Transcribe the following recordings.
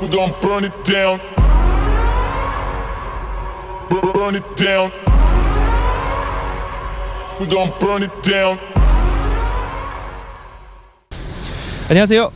We're gonna burn it down. Bur- Burn it down. We're gonna burn it down. 안녕하세요.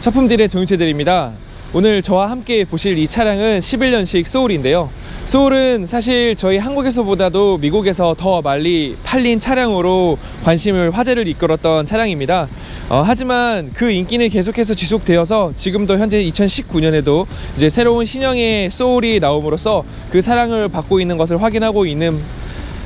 차품딜의 정유채들입니다. 오늘 저와 함께 보실 이 차량은 11년식 소울인데요. 소울은 사실 저희 한국에서보다도 미국에서 더 많이 팔린 차량으로 관심을 화제를 이끌었던 차량입니다. 어, 하지만 그 인기는 계속해서 지속되어서 지금도 현재 2019년에도 이제 새로운 신형의 소울이 나옴으로써 그 사랑을 받고 있는 것을 확인하고 있는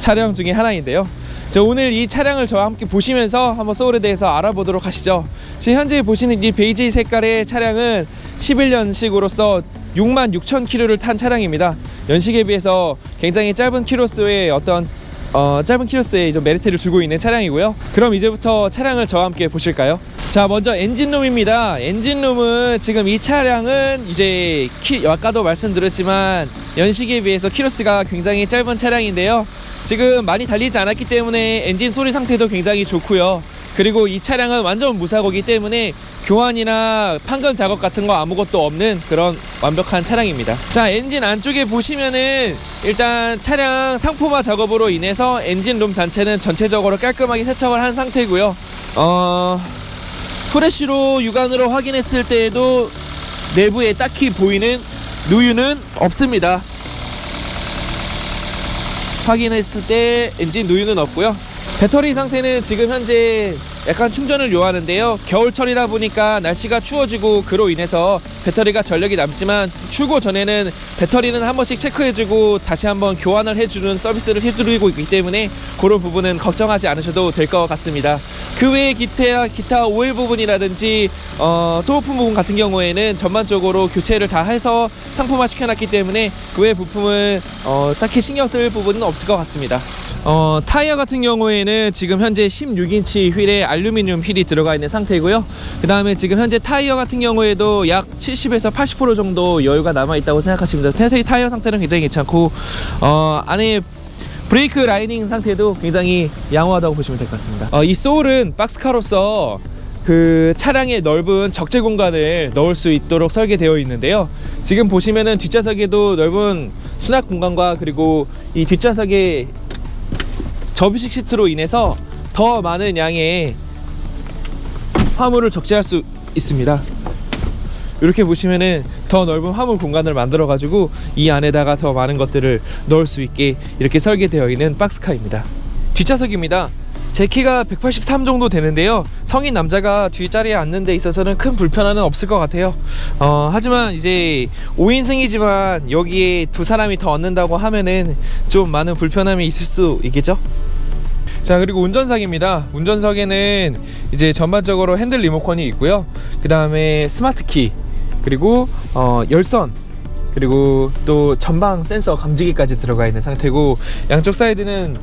차량 중에 하나인데요. 자, 오늘 이 차량을 저와 함께 보시면서 한번 소울에 대해서 알아보도록 하시죠. 지금 현재 보시는 이 베이지 색깔의 차량은 11년식으로서 6만 6천 킬로를 탄 차량입니다. 연식에 비해서 굉장히 짧은 키로수의 어떤 어, 짧은 좀 메리트를 주고 있는 차량이고요. 그럼 이제부터 차량을 저와 함께 보실까요? 자, 먼저 엔진룸입니다. 엔진룸은 지금 이 차량은 이제 키, 아까도 말씀드렸지만 연식에 비해서 키로수가 굉장히 짧은 차량인데요. 지금 많이 달리지 않았기 때문에 엔진 소리 상태도 굉장히 좋고요. 그리고 이 차량은 완전 무사고기 때문에 교환이나 판금 작업 같은 거 아무것도 없는 그런 완벽한 차량입니다. 자, 엔진 안쪽에 보시면은 일단 차량 상품화 작업으로 인해서 엔진 룸 자체는 전체적으로 깔끔하게 세척을 한 상태고요. 어, 프레쉬로 육안으로 확인했을 때에도 내부에 딱히 보이는 누유는 없습니다. 확인했을 때 엔진 누유는 없고요. 배터리 상태는 지금 현재 약간 충전을 요하는데요. 겨울철이다 보니까 날씨가 추워지고 그로 인해서 배터리가 전력이 남지만 출고 전에는 배터리는 한 번씩 체크해주고 다시 한번 교환을 해주는 서비스를 해드리고 있기 때문에 그런 부분은 걱정하지 않으셔도 될 것 같습니다. 그 외에 기타 기타 오일 부분이라든지 어, 소모품 부분 같은 경우에는 전반적으로 교체를 다 해서 상품화 시켜놨기 때문에 그 외 부품은 어, 딱히 신경 쓸 부분은 없을 것 같습니다. 어, 타이어 같은 경우에는 지금 현재 16인치 휠에 알루미늄 휠이 들어가 있는 상태고요. 그 다음에 지금 현재 타이어 같은 경우에도 약 70에서 80% 정도 여유가 남아 있다고 생각하시면. 타이어- 타이어 상태는 굉장히 괜찮고 어, 안에 브레이크 라이닝 상태도 굉장히 양호하다고 보시면 될 것 같습니다. 어, 이 소울은 박스카로서 그 차량의 넓은 적재 공간을 넣을 수 있도록 설계되어 있는데요. 지금 보시면은 뒷좌석에도 넓은 수납 공간과 그리고 이 뒷좌석에 접이식 시트로 인해서 더 많은 양의 화물을 적재할 수 있습니다. 이렇게 보시면은 더 넓은 화물 공간을 만들어 가지고 이 안에다가 더 많은 것들을 넣을 수 있게 이렇게 설계되어 있는 박스카입니다. 뒷좌석입니다. 제 키가 183 정도 되는데요. 성인 남자가 뒷자리에 앉는 데 있어서는 큰 불편함은 없을 것 같아요. 어, 하지만 이제 5인승이지만 여기에 두 사람이 더 얻는다고 하면은 좀 많은 불편함이 있을 수 있겠죠? 자 그리고 운전석입니다. 운전석에는 이제 전반적으로 핸들 리모컨이 있고요. 그 다음에 스마트 키 그리고 어, 열선 그리고 또 전방 센서 감지기까지 들어가 있는 상태고 양쪽 사이드는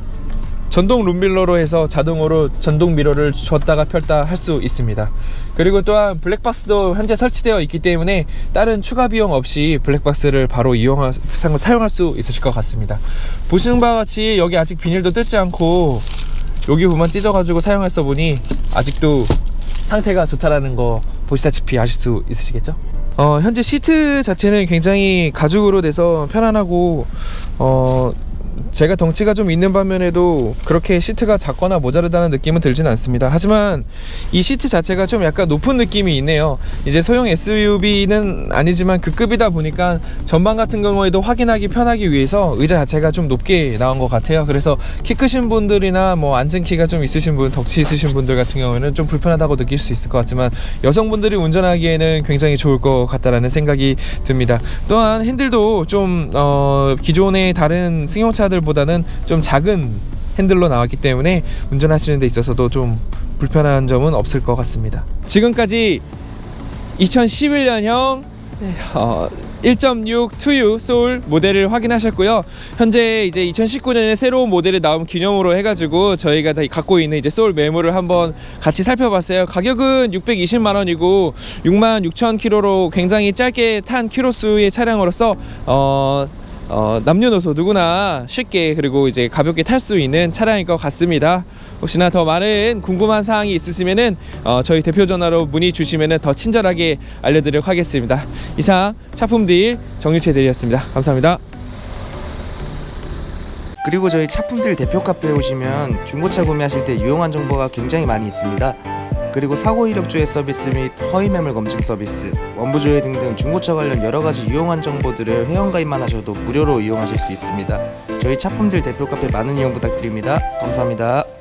전동 룸밀러로 해서 자동으로 전동 미러를 줬다가 펼다 할 수 있습니다. 그리고 또한 블랙박스도 현재 설치되어 있기 때문에 다른 추가 비용 없이 블랙박스를 바로 이용할 사용할 수 있으실 것 같습니다. 보시는 바와 같이 여기 아직 비닐도 뜯지 않고 여기 부만 찢어가지고 사용했어 보니 아직도 상태가 좋다라는 거 보시다시피 아실 수 있으시겠죠? 어, 현재 시트 자체는 굉장히 가죽으로 돼서 편안하고 어, 제가 덩치가 좀 있는 반면에도 그렇게 시트가 작거나 모자르다는 느낌은 들진 않습니다. 하지만 이 시트 자체가 좀 약간 높은 느낌이 있네요. 이제 소형 SUV는 아니지만 그 급이다 보니까 전방 같은 경우에도 확인하기 편하기 위해서 의자 자체가 좀 높게 나온 것 같아요. 그래서 키 크신 분들이나 뭐 앉은 키가 좀 있으신 분, 덕치 있으신 분들 같은 경우에는 좀 불편하다고 느낄 수 있을 것 같지만 여성분들이 운전하기에는 굉장히 좋을 것 같다라는 생각이 듭니다. 또한 핸들도 좀 어, 기존의 다른 승용차들보다 는 좀 작은 핸들로 나왔기 때문에 운전하시는 데 있어서도 좀 불편한 점은 없을 것 같습니다. 지금까지 2011년형 어, 1.6 2U 소울 모델을 확인하셨고요. 현재 이제 2019년에 새로운 모델이 나온 기념으로 해가지고 저희가 다 갖고 있는 이제 소울 메모를 한번 같이 살펴봤어요. 가격은 620만 원이고 6만 6천 킬로로 굉장히 짧게 탄 키로수의 차량으로서 어 어, 남녀노소 누구나 쉽게 그리고 이제 가볍게 탈 수 있는 차량일 것 같습니다. 혹시나 더 많은 궁금한 사항이 있으시면은 어, 저희 대표 전화로 문의 주시면은 더 친절하게 알려드리도록 하겠습니다. 이상 차품딜 정유채 대리였습니다. 감사합니다. 그리고 저희 차품들 대표 카페에 오시면 중고차 구매하실 때 유용한 정보가 굉장히 많이 있습니다. 그리고 사고 이력 조회 서비스 및 허위 매물 검증 서비스, 원부 조회 등등 중고차 관련 여러 가지 유용한 정보들을 회원 가입만 하셔도 무료로 이용하실 수 있습니다. 저희 차품들 대표 카페 많은 이용 부탁드립니다. 감사합니다.